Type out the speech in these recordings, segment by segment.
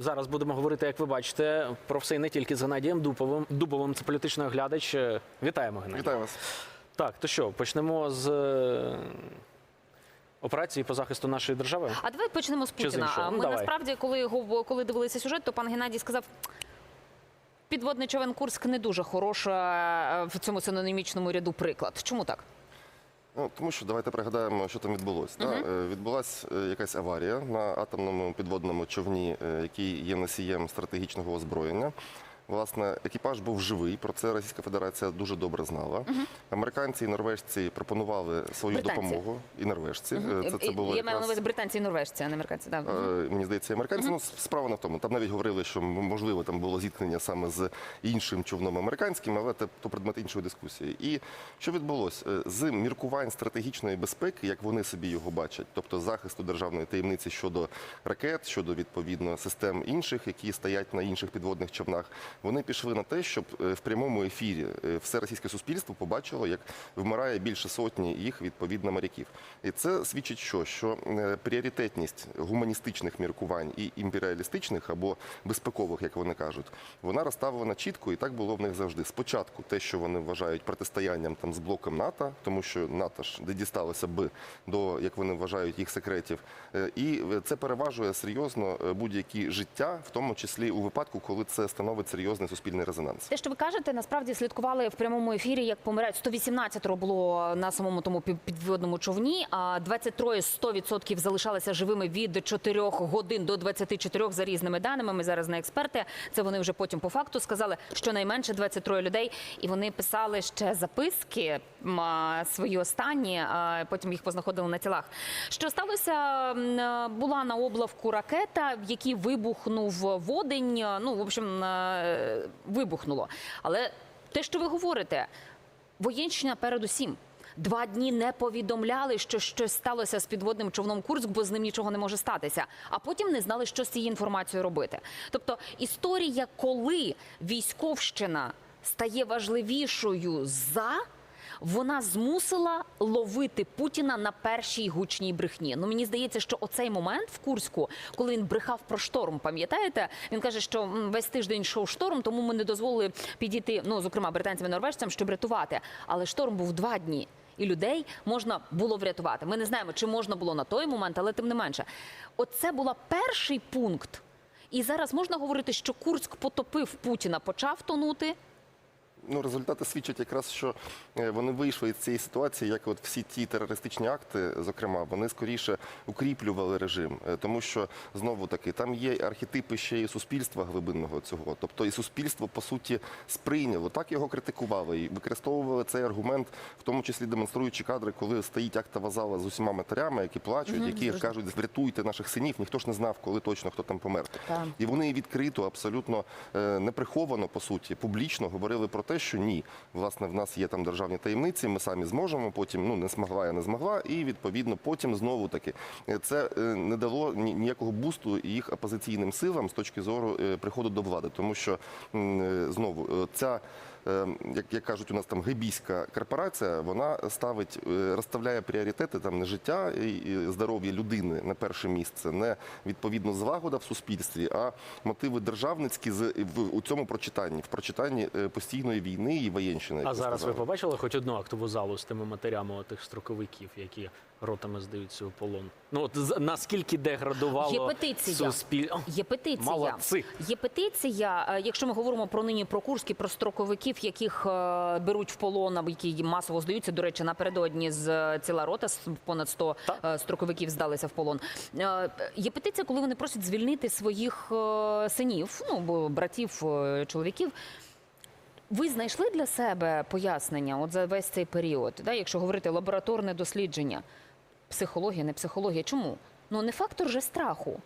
Зараз будемо говорити, як ви бачите, про все і не тільки з Геннадієм Дубовим. Дубовим це політичний оглядач. Вітаємо, Геннадій. Вітаю вас. Так, то що, почнемо з е, операції по захисту нашої держави? А давай почнемо з з Путіна. Ну, Ми давай. насправді, коли його коли дивилися сюжет, то пан Геннадій сказав. Підводний човен Курськ не дуже хороша е, в цьому синонімічному ряду приклад. Чому так? Ну тому що давайте пригадаємо, що там відбулося. Да? Е, Відбулася е, якась аварія на атомному підводному човні, е, який є носієм стратегічного озброєння. Власне, екіпаж був живий. Про це Російська Федерація дуже добре знала. Американці і норвежці пропонували свою Британці. допомогу, і норвежці. Е, Це, це було Я маю на увазі британці і норвежці, а не американці. Да. Е, Мені здається, американці. Ну, справа не в тому. Там навіть говорили, що можливо там було зіткнення саме з іншим човном американським, але це то предмет іншої дискусії. І що відбулося Е, з міркувань стратегічної безпеки, як вони собі його бачать, тобто захисту державної таємниці щодо ракет, щодо відповідно систем інших, які стоять на інших підводних човнах. Вони пішли на те, щоб е, в прямому ефірі е, все російське суспільство побачило, як вмирає більше сотні їх відповідно моряків. І це свідчить, що, що е, пріоритетність гуманістичних міркувань і імперіалістичних або безпекових, як вони кажуть, вона розставлена чітко, і так було в них завжди. Спочатку те, що вони вважають протистоянням там з блоком НАТО, тому що НАТО ж дісталося б до, як вони вважають, їх секретів, і це переважує серйозно будь-які життя, в тому числі у випадку, коли це становить серйозний суспільний резонанс. Те, що ви кажете, насправді слідкували в прямому ефірі, як помирають 118 було на самому тому під- підводному човні, а 23 100% залишалися живими від 4 годин до 24 за різними даними. Ми зараз не експерти. Це вони вже потім по факту сказали, що найменше 23 людей, і вони писали ще записки свої останні. Потім їх познаходили на тілах. Що сталося? Була на облавку ракета, в якій вибухнув водень. Ну в общем, вибухнуло. Але те, що ви говорите, воєнщина передусім. Два дні не повідомляли, що щось сталося з підводним човном Курськ, бо з ним нічого не може статися. А потім не знали, що з цією інформацією робити. Тобто історія, коли військовщина стає важливішою за. Вона змусила ловити Путіна на першій гучній брехні. Ну мені здається, що оцей момент в Курську, коли він брехав про шторм, пам'ятаєте? Він каже, що весь тиждень йшов шторм, тому ми не дозволили підійти, ну зокрема британцям і норвежцям, щоб рятувати. Але шторм був два дні. І людей можна було врятувати. Ми не знаємо, чи можна було на той момент, але тим не менше, оце була перший пункт. І зараз можна говорити, що Курськ потопив Путіна, почав тонути. Ну, результати свідчать якраз, що е, вони вийшли із цієї ситуації, як от всі ті терористичні акти, зокрема, вони скоріше укріплювали режим, Е, тому що знову таки там є архетипи ще і суспільства глибинного цього. Тобто і суспільство по суті сприйняло, так його критикували і використовували цей аргумент, в тому числі демонструючи кадри, коли стоїть актова зала з усіма матерями, які плачуть, які кажуть, врятуйте наших синів. Ніхто ж не знав, коли точно хто там помер. Так. І вони відкрито, абсолютно е, неприховано, по суті, публічно говорили про те, що ні, власне, в нас є там державні таємниці, ми самі зможемо, потім ну не змогла, я не змогла, і відповідно потім знову таки е, це е, не дало ніякого бусту їх опозиційним силам з точки зору е, приходу до влади, тому що знову ця. Е, Як, як кажуть, у нас там гебійська корпорація, вона ставить, е, розставляє пріоритети там не життя і здоров'я людини на перше місце, не відповідно злагода в суспільстві, а мотиви державницькі з в у цьому прочитанні, в прочитанні е, постійної війни і воєнщини. А зараз ви побачили хоч одну актову залу з тими матерями тих строковиків, які ротами здаються у полон? Ну от наскільки деградувало Є петиція. суспільство? Є петиція. Молодці. Є петиція. Е, Якщо ми говоримо про нині про Курськ і про строковиків, яких е, беруть в полон, або які масово здаються. До речі, напередодні з е, ціла рота понад 100 Так. строковиків здалися в полон. Є петиція, коли вони просять звільнити своїх синів, ну братів, чоловіків. Ви знайшли для себе пояснення от за весь цей період, да, якщо говорити лабораторне дослідження, психологія, не психологія. Чому? Ну не фактор же страху.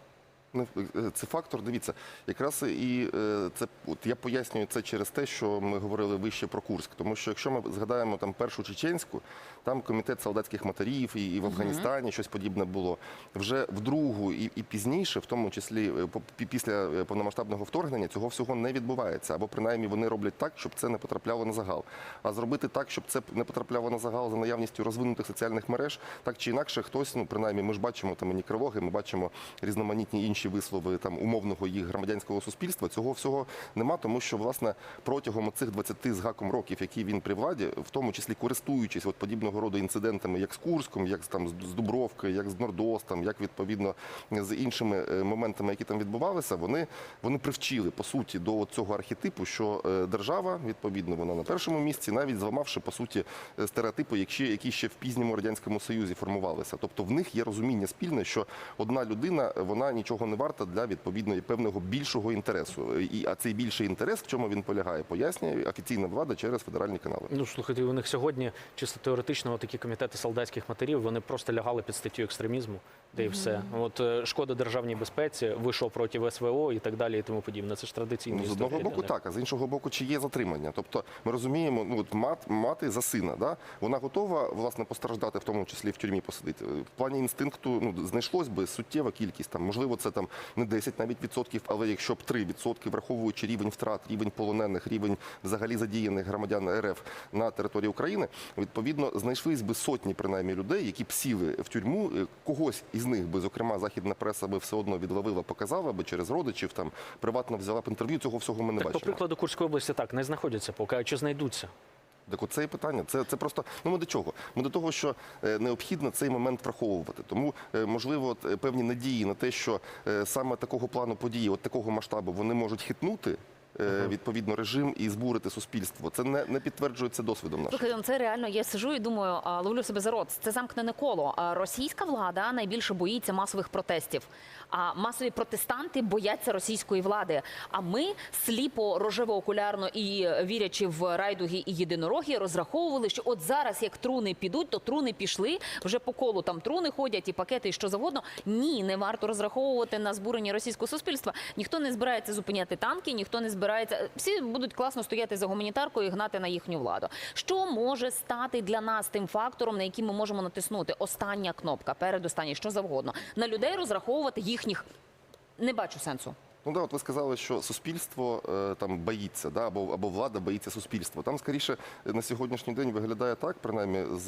Ну, е, Це фактор, дивіться, якраз і е, це от я пояснюю це через те, що ми говорили вище про Курськ. Тому що якщо ми згадаємо там першу чеченську, там комітет солдатських матерів і, і в Афганістані щось подібне було. Вже в другу і, і пізніше, в тому числі е, після повномасштабного вторгнення, цього всього не відбувається. Або принаймні вони роблять так, щоб це не потрапляло на загал. А зробити так, щоб це не потрапляло на загал за наявністю розвинутих соціальних мереж, так чи інакше, хтось, ну принаймні, ми ж бачимо там і некрологи, ми бачимо різноманітні інші інші вислови там умовного їх громадянського суспільства. Цього всього нема, тому що власне протягом цих 20 з гаком років, які він при владі, в тому числі користуючись от подібного роду інцидентами, як з Курском, як там з Дубровкою, як з Нордостом, як відповідно з іншими е, моментами, які там відбувалися, вони, вони привчили по суті до цього архетипу, що е, держава відповідно вона на першому місці, навіть зламавши по суті е, стереотипи, які, які ще в пізньому радянському союзі формувалися. Тобто в них є розуміння спільне, що одна людина вона нічого не варта для відповідної певного більшого інтересу. І а цей більший інтерес, в чому він полягає, пояснює офіційна влада через федеральні канали. Ну слухайте, у них сьогодні чисто теоретично такі комітети солдатських матерів вони просто лягали під статтю екстремізму, де і все. От е, шкода державній безпеці, вийшов проти СВО і так далі, і тому подібне. Це ж традиційна Ну, з одного для боку, них. так, а з іншого боку, чи є затримання? Тобто ми розуміємо, ну от мат, мати за сина, да? вона готова власне постраждати, в тому числі в тюрмі посидити. В плані інстинкту ну знайшлось би суттєва кількість. Там можливо, це там не 10 навіть відсотків, але якщо б 3 відсотки, враховуючи рівень втрат, рівень полонених, рівень взагалі задіяних громадян РФ на території України, відповідно знайшлись би сотні принаймні людей, які б сіли в тюрму. Е, Когось із них би, зокрема, західна преса би все одно відловила, показала би через родичів, там приватно взяла б інтерв'ю. Цього всього ми не Так, по бачимо. прикладу Курської області так не знаходяться поки, а чи знайдуться? Так оце і питання. Це, це просто ну ми до чого? Ми до того, що е, необхідно цей момент враховувати. Тому е, можливо е, певні надії на те, що саме такого плану події, от такого масштабу, вони можуть хитнути. Відповідно, режим і збурити суспільство. Це не, не підтверджується досвідом нашим. Ну це реально. Я сижу і думаю, ловлю себе за рот. Це замкнене коло. Російська влада найбільше боїться масових протестів. А масові протестанти бояться російської влади. А ми сліпо рожево-окулярно і е, вірячи в райдуги і єдинороги, розраховували, що от зараз, як труни підуть, то труни пішли вже по колу. Там труни ходять і пакети, і що завгодно. Ні, не варто розраховувати на збурення російського суспільства. Ніхто не збирається зупиняти танки, ніхто не збирається. Всі будуть класно стояти за гуманітаркою і гнати на їхню владу. Що може стати для нас тим фактором, на який ми можемо натиснути? Остання кнопка, передостання, що завгодно. На людей розраховувати їхніх не бачу сенсу. Ну да, от ви сказали, що суспільство е, там боїться, да, або, або влада боїться суспільства. Там скоріше на сьогоднішній день виглядає так, принаймні з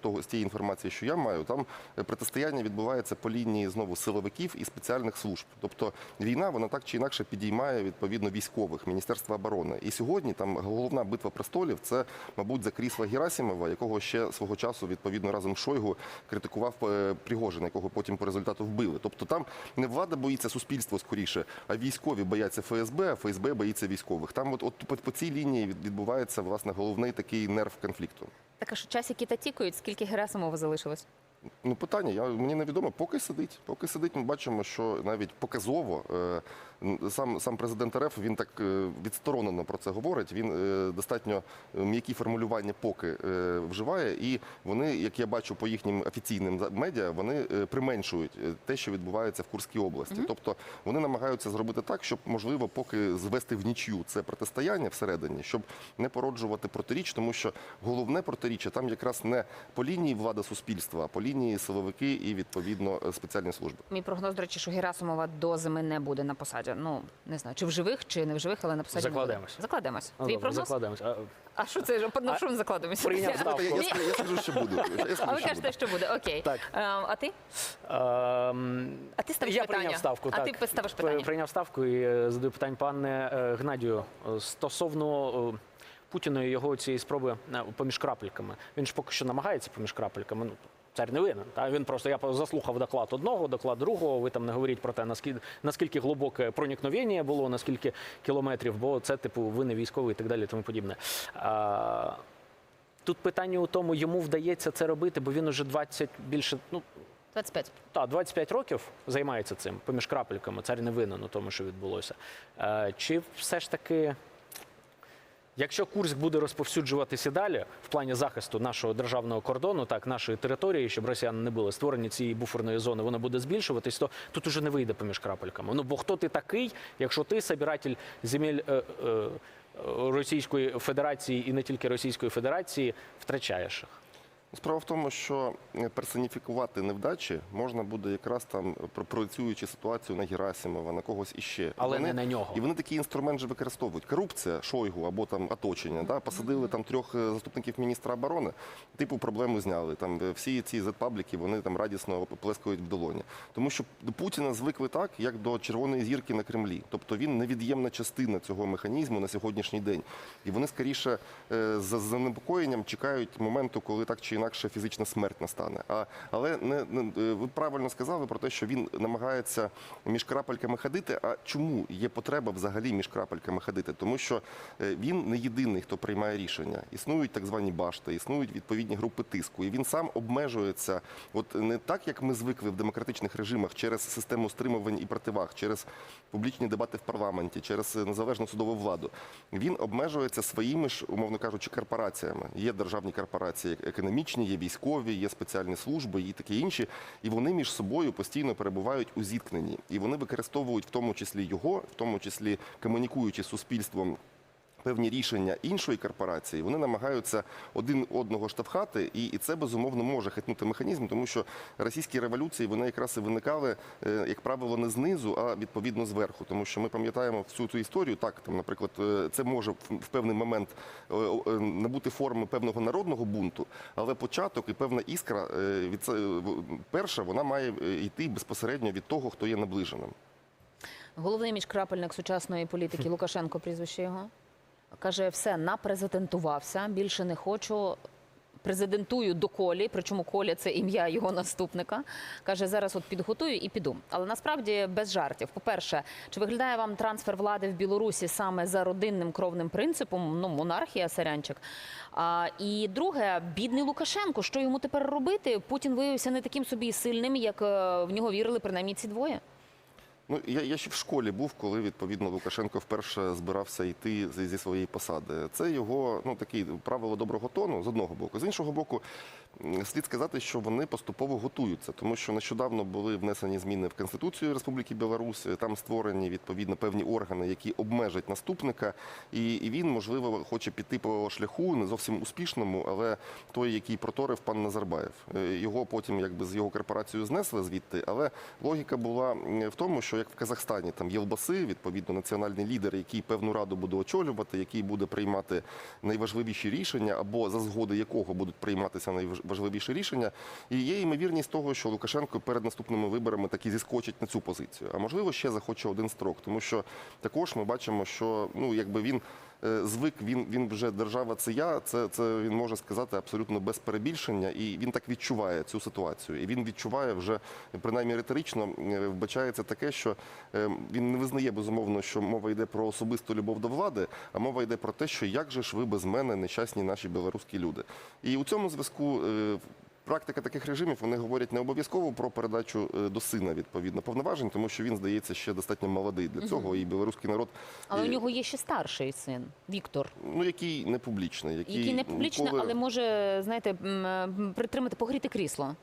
того з тієї інформації, що я маю, там протистояння відбувається по лінії знову силовиків і спеціальних служб. Тобто війна вона так чи інакше підіймає відповідно військових Міністерства оборони. І сьогодні там головна битва престолів це, мабуть, за крісла Герасимова, якого ще свого часу відповідно разом Шойгу критикував е, Пригожин, якого потім по результату вбили. Тобто там не влада боїться суспільства скоріше, а військові бояться ФСБ, а ФСБ боїться військових. Там от, от по, по цій лінії відбувається власне головний такий нерв конфлікту. Так а що які та тікають, скільки Герасимова залишилось? Ну, питання, я, мені невідомо, поки сидить. Поки сидить, ми бачимо, що навіть показово е, сам, сам президент РФ він так е, відсторонено про це говорить. Він е, достатньо м'які формулювання поки е, вживає, і вони, як я бачу по їхнім офіційним медіа, вони е, применшують е, те, що відбувається в Курській області. Тобто вони намагаються зробити так, щоб можливо поки звести в нічю це протистояння всередині, щоб не породжувати протиріч, тому що головне протиріччя там якраз не по лінії влада суспільства, а по лінії силовики і відповідно е, спеціальні служби. Мій прогноз, до речі, що Герасимова до зими не буде на посаді. Ну не знаю, чи в живих, чи не в живих, але на посаді не буде. Закладемось. Ну, Твій добре, прогноз? закладаємось. А, А що це? На що ми закладемося? Прийняв Ні. ставку. Я, я, скажу- я скажу, що буде. Я скажу, А ви що кажете, що буде? Окей. Так. Е, А ти? Ем, А ти ставиш я питання. прийняв ставку. А так. ти ставиш При- питання. Прийняв ставку і е, задаю питання пане е, Гнадію е, стосовно е, Путіна і його цієї спроби е, поміж крапельками. Він ж поки що намагається поміж крапельками. Ну цар не винен. Та він просто я заслухав доклад одного, доклад другого. Ви там не говоріть про те, наскільки наскільки глибоке проникновення було, наскільки кілометрів, бо це типу ви не військовий і так далі, тому подібне. А, Тут питання у тому, йому вдається це робити, бо він уже 20 більше, ну 25. так, 25 років займається цим поміж крапельками. Цар не винен у тому, що відбулося. Е, Чи все ж таки, якщо Курськ буде розповсюджуватися далі в плані захисту нашого державного кордону, так нашої території, щоб росіяни не були створені цієї буферної зони, вона буде збільшуватись, то тут уже не вийде поміж крапельками. Ну бо хто ти такий, якщо ти собиратель земель е, е, Російської Федерації і не тільки Російської Федерації, втрачаєш їх? Справа в тому, що е, персоніфікувати невдачі можна буде якраз там пропроцюючи ситуацію на Герасимова, на когось іще. Але не на нього. І вони такий інструмент же використовують. Корупція, Шойгу або там оточення. Да? Посадили там трьох е, заступників міністра оборони, типу проблему зняли. Там е, всі ці зет-пабліки вони там радісно плескають в долоні. Тому що до Путіна звикли так, як до червоної зірки на Кремлі. Тобто він невід'ємна частина цього механізму на сьогоднішній день. І вони скоріше е, з занепокоєнням чекають моменту, коли так чи інакше фізична смерть настане. А але не, не е, ви правильно сказали про те, що він намагається між крапельками ходити. А чому є потреба взагалі між крапельками ходити? Тому що е, він не єдиний, хто приймає рішення. Існують так звані башти, існують відповідні групи тиску, і він сам обмежується, от не так, як ми звикли в демократичних режимах, через систему стримувань і противаг, через публічні дебати в парламенті, через е, незалежну судову владу. Він обмежується своїми ж, умовно кажучи, корпораціями. Є державні корпорації економічні, є військові, є спеціальні служби і такі інші. І вони між собою постійно перебувають у зіткненні. І вони використовують в тому числі його, в тому числі комунікуючи з суспільством. Певні рішення іншої корпорації вони намагаються один одного штовхати, і, і це безумовно може хитнути механізм, тому що російські революції вони якраз і виникали, е, як правило, не знизу, а відповідно зверху. Тому що ми пам'ятаємо всю цю історію. Так, там, наприклад, е, це може в, певний момент е, набути форми певного народного бунту, але початок і певна іскра від це- перша вона має йти безпосередньо від того, хто є наближеним. Головний міжкрапельник сучасної політики Лукашенко, прізвище його, каже: все, напрезидентувався, більше не хочу. Президентую до Колі, причому Коля це ім'я його наступника. Каже, зараз от підготую і піду. Але насправді без жартів. По-перше, чи виглядає вам трансфер влади в Білорусі саме за родинним кровним принципом? Ну, монархія, сарянчик. А, і друге, бідний Лукашенко. Що йому тепер робити? Путін виявився не таким собі сильним, як е, в нього вірили принаймні ці двоє. Ну я, я ще в школі був, коли відповідно Лукашенко вперше збирався йти зі, своєї посади. Це його ну такі правило доброго тону з одного боку. З іншого боку, слід сказати, що вони поступово готуються, тому що нещодавно були внесені зміни в Конституцію Республіки Білорусь. Там створені відповідно певні органи, які обмежать наступника, і, він можливо хоче піти по шляху не зовсім успішному, але той, який проторив пан Назарбаєв. Е, Його потім якби з його корпорацією знесли звідти, але логіка була в тому, що як в Казахстані там Єлбаси, відповідно, національний лідер, який певну раду буде очолювати, який буде приймати найважливіші рішення, або за згоди якого будуть прийматися найважливіші рішення. І є ймовірність того, що Лукашенко перед наступними виборами таки зіскочить на цю позицію. А можливо, ще захоче один строк, тому що також ми бачимо, що ну якби він. Е, Звик він він вже держава це я. Це це він може сказати абсолютно без перебільшення, і він так відчуває цю ситуацію. І він відчуває вже принаймні риторично е, вбачається таке, що е, він не визнає безумовно, що мова йде про особисту любов до влади, а мова йде про те, що як же ж ви без мене нещасні наші білоруські люди. І у цьому зв'язку. Практика таких режимів вони говорять не обов'язково про передачу е, до сина відповідно повноважень, тому що він здається ще достатньо молодий для цього, і білоруський народ, Але у е, нього є ще старший син Віктор, ну який не публічний, який, який не публічний, ніколи- але може знаєте притримати погріти крісло.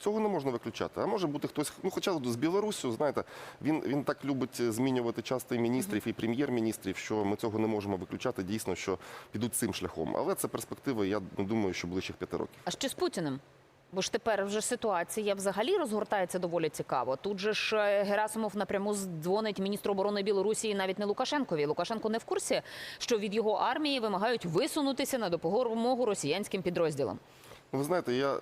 Цього не можна виключати. А може бути хтось, ну хоча з Білорусю, знаєте, він, він так любить змінювати часто і міністрів, і прем'єр-міністрів, що ми цього не можемо виключати. Дійсно, що підуть цим шляхом. Але це перспективи, я не думаю, що ближчих п'яти років. А що з Путіним? Бо ж тепер вже ситуація взагалі розгортається доволі цікаво. Тут же ж е, Герасимов напряму дзвонить міністру оборони Білорусі і навіть не Лукашенкові. Лукашенко не в курсі, що від його армії вимагають висунутися на допомогу росіянським підрозділам. Ви знаєте, я е,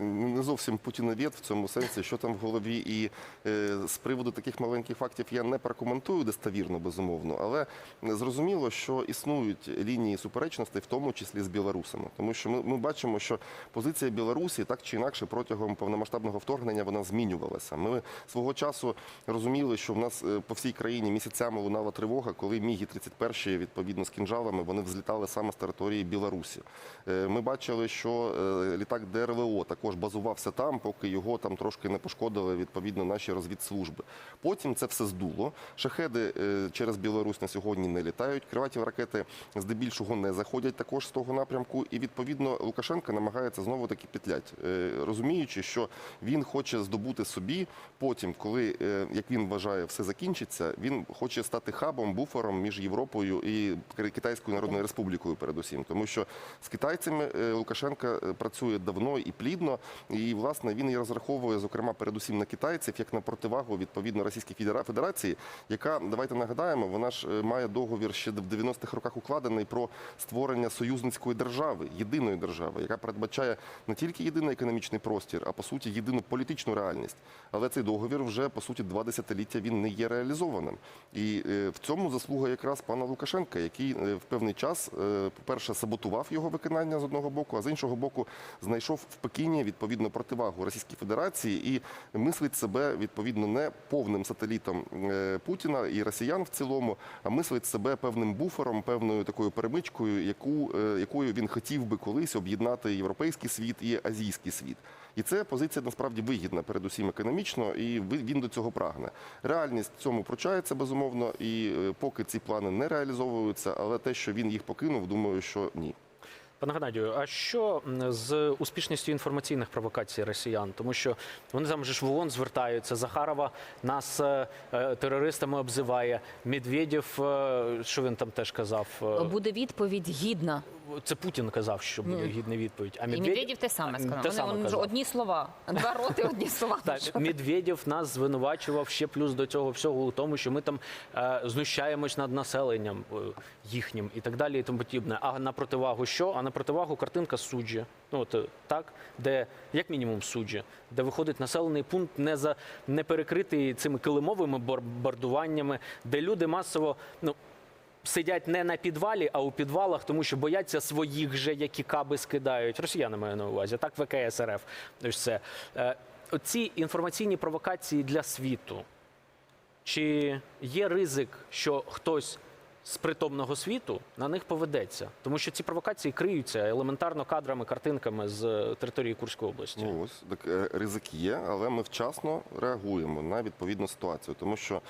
не зовсім путіновід в цьому сенсі, що там в голові, і е, з приводу таких маленьких фактів я не прокоментую достовірно, безумовно, але зрозуміло, що існують лінії суперечностей, в тому числі з білорусами, тому що ми, ми бачимо, що позиція Білорусі так чи інакше протягом повномасштабного вторгнення вона змінювалася. Ми свого часу розуміли, що в нас е, по всій країні місяцями лунала тривога, коли міги 31 відповідно з кінжалами вони взлітали саме з території Білорусі. Ми бачили, що літак ДРЛО також базувався там, поки його там трошки не пошкодили відповідно наші розвідслужби. Потім це все здуло. Шахеди е, через Білорусь на сьогодні не літають. Криваті ракети здебільшого не заходять також з того напрямку. І відповідно Лукашенко намагається знову таки петлять, е, розуміючи, що він хоче здобути собі потім, коли е, як він вважає, все закінчиться. Він хоче стати хабом, буфером між Європою і Китайською Народною Республікою, передусім, тому що з китайцями Лукашенка працює давно і плідно. І власне він і розраховує, зокрема, передусім на китайців, як на противагу відповідно Російській Федера- Федерації, яка давайте нагадаємо, вона ж е, має договір ще в 90-х роках укладений про створення союзницької держави, єдиної держави, яка передбачає не тільки єдиний економічний простір, а по суті єдину політичну реальність. Але цей договір вже по суті два десятиліття він не є реалізованим. І е, в цьому заслуга якраз пана Лукашенка, який е, в певний час, е, по-перше, саботував його виконання з одного боку, а з іншого боку, знайшов в Пекіні відповідну противагу Російській Федерації і мислить себе відповідно не повним сателітом е, Путіна і росіян в цілому, а мислить себе певним буфером, певною такою перемичкою, яку е, якою він хотів би колись об'єднати європейський світ і азійський світ. І це позиція насправді вигідна, передусім економічно, і він до цього прагне. Реальність цьому пручається безумовно, і е, поки ці плани не реалізовуються, але те, що він їх покинув, думаю, що ні. Пане Геннадію, а що з успішністю інформаційних провокацій росіян? Тому що вони там же ж в ООН звертаються. Захарова нас е, е, терористами обзиває. Медведєв, е, що він там теж казав? Буде відповідь гідна. Це Путін казав, що буде гідна відповідь. А І Медведєв те саме сказав. Те Вони, саме вони казав. одні слова, два роти, одні слова. Так, Медведєв нас звинувачував ще плюс до цього всього у тому, що ми там е, знущаємось над населенням е, їхнім і так далі, і тому подібне. А на противагу що? А на противагу картинка суджі. Ну от е, так, де як мінімум суджі, де виходить населений пункт не за не перекритий цими килимовими бомбардуваннями, де люди масово ну. Сидять не на підвалі, а у підвалах, тому що бояться своїх же, які каби скидають. Росіяни маю на увазі, так ВКС РФ. Це. Е, Оці інформаційні провокації для світу. Чи є ризик, що хтось з притомного світу на них поведеться? Тому що ці провокації криються елементарно кадрами, картинками з е, території Курської області. Ну ось так е, ризик є, але ми вчасно реагуємо на відповідну ситуацію, тому що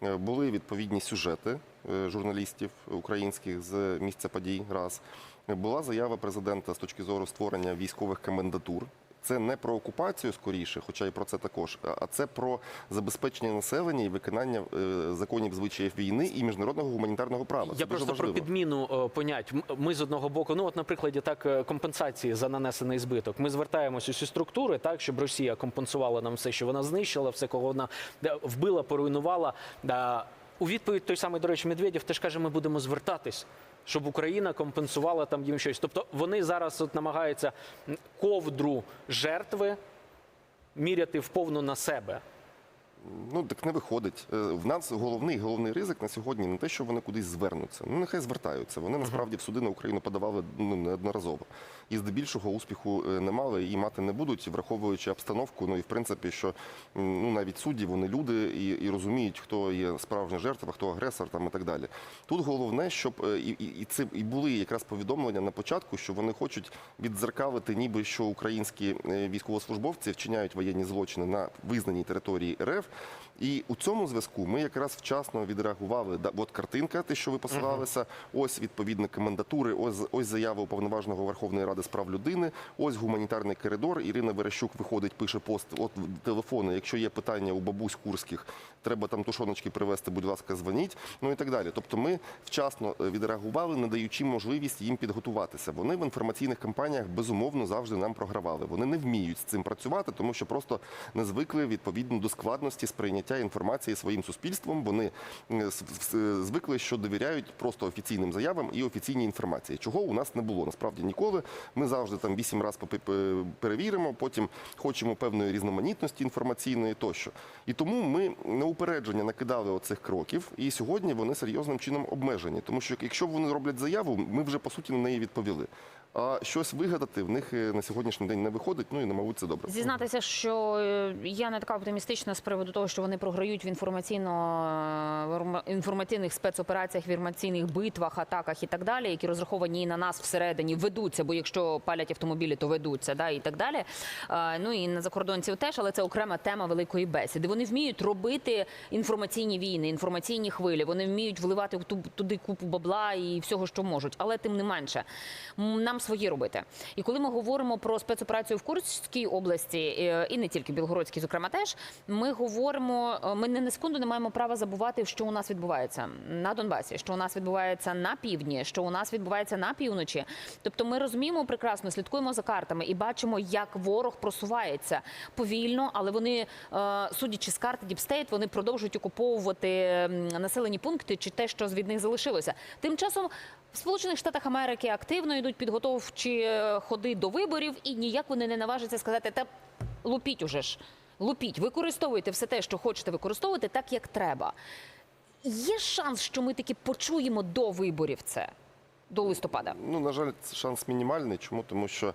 були відповідні сюжети е, журналістів українських з місця подій. Раз Е, була заява президента з точки зору створення військових комендатур. Це не про окупацію скоріше, хоча і про це також, а- це про забезпечення населення і виконання е, законів звичаїв війни і міжнародного гуманітарного права. Це Я просто важливо. про підміну е, понять. Ми з одного боку, ну от, на прикладі так е, компенсації за нанесений збиток. Ми звертаємося усі структури, так щоб Росія компенсувала нам все, що вона знищила, все, кого вона вбила, поруйнувала. У відповідь той самий, до речі, Медведєв теж каже, ми будемо звертатись. Щоб Україна компенсувала там їм щось. Тобто вони зараз от намагаються ковдру жертви міряти вповну на себе. Ну так не виходить. Е, В нас головний головний ризик на сьогодні не те, що вони кудись звернуться. Ну нехай звертаються. Вони насправді в суди на Україну подавали ну неодноразово. І здебільшого успіху е, не мали і мати не будуть, враховуючи обстановку. Ну і в принципі, що ну навіть судді вони люди і, і розуміють, хто є справжня жертва, хто агресор там і так далі. Тут головне, щоб е, і, і, і це і були якраз повідомлення на початку, що вони хочуть віддзеркалити, ніби що українські е, військовослужбовці вчиняють воєнні злочини на визнаній території РФ. І у цьому зв'язку ми якраз вчасно відреагували. От картинка, те, що ви посилалися, ось відповідні комендатури, ось ось заява уповноваженого Верховної Ради з прав людини, ось гуманітарний коридор. Ірина Верещук виходить, пише пост. От телефони. Якщо є питання у бабусь курських, треба там тушоночки привезти, будь ласка, дзвоніть. Ну і так далі. Тобто, ми вчасно е, відреагували, не даючи можливість їм підготуватися. Вони в інформаційних кампаніях безумовно завжди нам програвали. Вони не вміють з цим працювати, тому що просто не звикли відповідно до складності сприйняття інформації своїм суспільством. Вони е, звикли, що довіряють просто офіційним заявам і офіційній інформації, чого у нас не було насправді ніколи. Ми завжди там вісім разів перевіримо, потім хочемо певної різноманітності інформаційної тощо. І тому ми на упередження накидали оцих кроків, і сьогодні вони серйозним чином обмежені. Тому що якщо вони роблять заяву, ми вже по суті на неї відповіли. А щось вигадати в них е, на сьогоднішній день не виходить. Ну і мабуть, це добре. Зізнатися, що е, я не така оптимістична з приводу того, що вони програють в інформаційно інформаційних спецопераціях, в інформаційних битвах, атаках і так далі, які розраховані і на нас всередині ведуться. Бо якщо палять автомобілі, то ведуться, да і так далі. Е, Ну і на закордонців теж, але це окрема тема великої бесіди. Вони вміють робити інформаційні війни, інформаційні хвилі. Вони вміють вливати туди купу бабла і всього, що можуть. Але тим не менше, нам своє робити. І коли ми говоримо про спецоперацію в Курській області е, і не тільки Білгородській, зокрема, теж ми говоримо, е, ми не на секунду не маємо права забувати, що у нас відбувається на Донбасі, що у нас відбувається на півдні, що у нас відбувається на півночі. Тобто, ми розуміємо прекрасно, слідкуємо за картами і бачимо, як ворог просувається повільно, але вони, е, судячи з карти Діпстейт, вони продовжують окуповувати населені пункти чи те, що від них залишилося. Тим часом в Сполучених Штатах Америки активно йдуть підготовчі е, ходи до виборів, і ніяк вони не наважаться сказати, та лупіть уже ж. Лупіть, використовуйте все те, що хочете використовувати, так як треба. Є шанс, що ми таки почуємо до виборів це до листопада. Ну, на жаль, шанс мінімальний. Чому? Тому що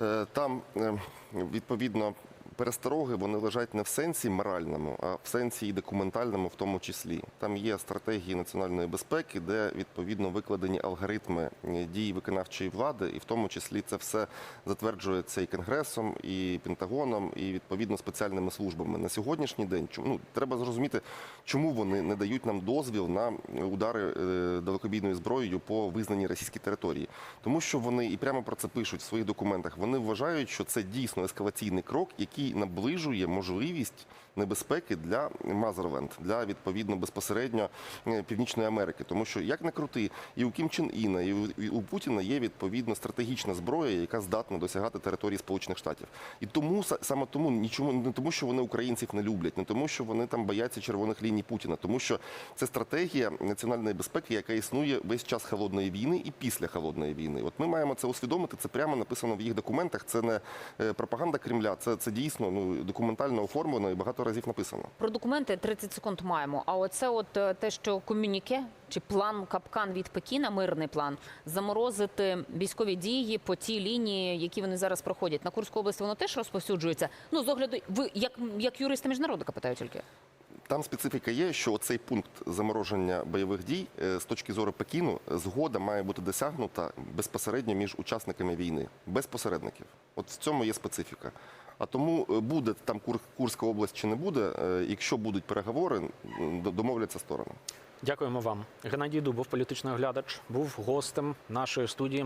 е, там е, відповідно перестороги вони лежать не в сенсі моральному, а в сенсі і документальному, в тому числі. Там є стратегії національної безпеки, де відповідно викладені алгоритми е, дій виконавчої влади, і в тому числі це все затверджується і конгресом, і Пентагоном, і відповідно спеціальними службами. На сьогоднішній день ну, треба зрозуміти, чому вони не дають нам дозвіл на удари е, далекобійною зброєю по визнаній російській території, тому що вони і прямо про це пишуть в своїх документах. Вони вважають, що це дійсно ескалаційний крок, який наближує можливість небезпеки для Мазерленд, для відповідно безпосередньо е, Північної Америки. Тому що як не крути, і у Кім Чен Іна, і у, Путіна є відповідно стратегічна зброя, яка здатна досягати території Сполучених Штатів. І тому саме тому нічому не тому, що вони українців не люблять, не тому, що вони там бояться червоних ліній Путіна, тому що це стратегія національної безпеки, яка існує весь час холодної війни і після холодної війни. От ми маємо це усвідомити. Це прямо написано в їх документах. Це не е, пропаганда Кремля, це, це дійсно ну документально оформлено і багато разів написано. Про документи 30 секунд маємо. А оце от е, те, що комюніке чи план капкан від Пекіна, мирний план, заморозити військові дії по тій лінії, які вони зараз проходять. На Курську область воно теж розповсюджується. Ну, з огляду, ви як, як юристи міжнародника питаю тільки. Там специфіка є, що оцей пункт замороження бойових дій е, з точки зору Пекіну згода має бути досягнута безпосередньо між учасниками війни, без посередників. От в цьому є специфіка. А тому е, буде там Кур- Курська область чи не буде, е, якщо будуть переговори, домовляться сторони. Дякуємо вам. Геннадій Дубов, політичний оглядач, був гостем нашої студії.